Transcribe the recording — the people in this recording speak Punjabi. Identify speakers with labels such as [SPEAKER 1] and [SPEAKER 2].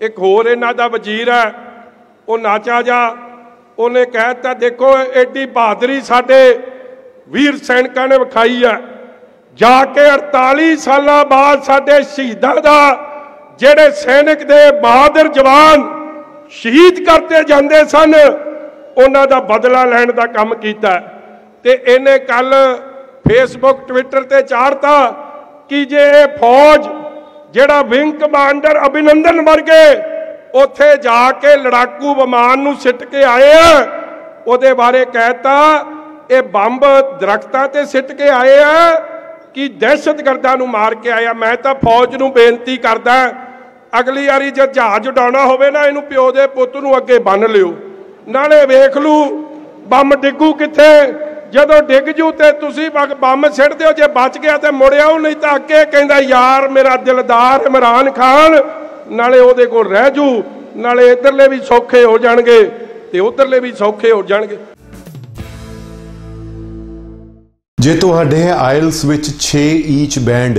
[SPEAKER 1] ਇੱਕ ਹੋਰ ਇਹਨਾਂ ਦਾ ਵਜ਼ੀਰ ਹੈ, ਉਹ ਨਾਚਾ ਜਾ, ਉਹਨੇ ਕਹਿਤਾ ਦੇਖੋ ਐਡੀ ਬਹਾਦਰੀ ਸਾਡੇ ਵੀਰ ਸੈਨਿਕਾਂ ਨੇ ਵਿਖਾਈ ਹੈ। ਜਾ ਕੇ 48 ਸਾਲਾਂ ਬਾਅਦ ਸਾਡੇ ਸ਼ਹੀਦਾਂ ਦਾ, ਜਿਹੜੇ ਸੈਨਿਕ ਦੇ ਬਹਾਦਰ ਜਵਾਨ ਸ਼ਹੀਦ ਕਰਤੇ ਜਾਂਦੇ ਸਨ, ਉਹਨਾਂ ਦਾ ਬਦਲਾ ਲੈਣ ਦਾ ਕੰਮ ਕੀਤਾ। ਤੇ ਇਹਨੇ ਕੱਲ ਫੇਸਬੁੱਕ ਟਵਿੱਟਰ ਤੇ ਚਾੜਤਾ ਕਿ ਜੇ ਇਹ ਫੌਜ ਜਿਹੜਾ ਵਿੰਗ ਕਮਾਂਡਰ ਅਭਿਨੰਦਨ ਵਰਗੇ ਉੱਥੇ ਜਾ ਕੇ ਲੜਾਕੂ ਵਿਮਾਨ ਨੂੰ ਸਿੱਟ ਕੇ ਆਏ ਆ, ਉਹਦੇ ਬਾਰੇ ਕਹਿਤਾ, ਇਹ ਬੰਬ ਦਰਖਤਾਂ ਤੇ ਸਿੱਟ ਕੇ ਆਏ ਆ, ਕਿ ਦਹਿਸ਼ਤਗਰਦਾਂ ਨੂੰ ਮਾਰ ਕੇ ਆਇਆ। ਮੈਂ ਤਾਂ ਫੌਜ ਨੂੰ ਬੇਨਤੀ ਕਰਦਾ, ਅਗਲੀ ਵਾਰੀ ਜੇ ਜਹਾਜ਼ ਉਡਾਉਣਾ ਹੋਵੇ ਨਾ, ਇਹਨੂੰ ਪਿਓ ਦੇ ਪੁੱਤ ਨੂੰ ਅੱਗੇ ਬੰਨ ਲਿਓ। ਨਾਲੇ ਵੇਖ ਲੂ ਬੰਮ ਡਿੱਗੂ ਕਿੱਥੇ? ਜਦੋਂ ਡਿੱਗ ਜੂ ਤੇ ਤੁਸੀਂ ਬੰਮ ਸਿੱਟ ਦਿਓ, ਜੇ ਬਚ ਗਿਆ ਤੇ ਮੁੜਿਆ ਉਹ ਨਹੀਂ ਤਾਂ ਅੱਗੇ ਕਹਿੰਦਾ, ਯਾਰ, ਮੇਰਾ ਦਿਲਦਾਰ ਇਮਰਾਨ ਖਾਨ, ਨਾਲੇ ਉਹਦੇ ਕੋਲ ਰਹਿ ਜੂ, ਨਾਲੇ ਇਧਰਲੇ ਵੀ ਸੌਖੇ ਹੋ ਜਾਣਗੇ ਤੇ ਉਧਰਲੇ ਵੀ ਸੌਖੇ ਹੋ ਜਾਣਗੇ।
[SPEAKER 2] ਜੇ ਤੁਹਾਡੇ ਆਇਲਸ ਵਿੱਚ 6 ਈਚ ਬੈਂਡ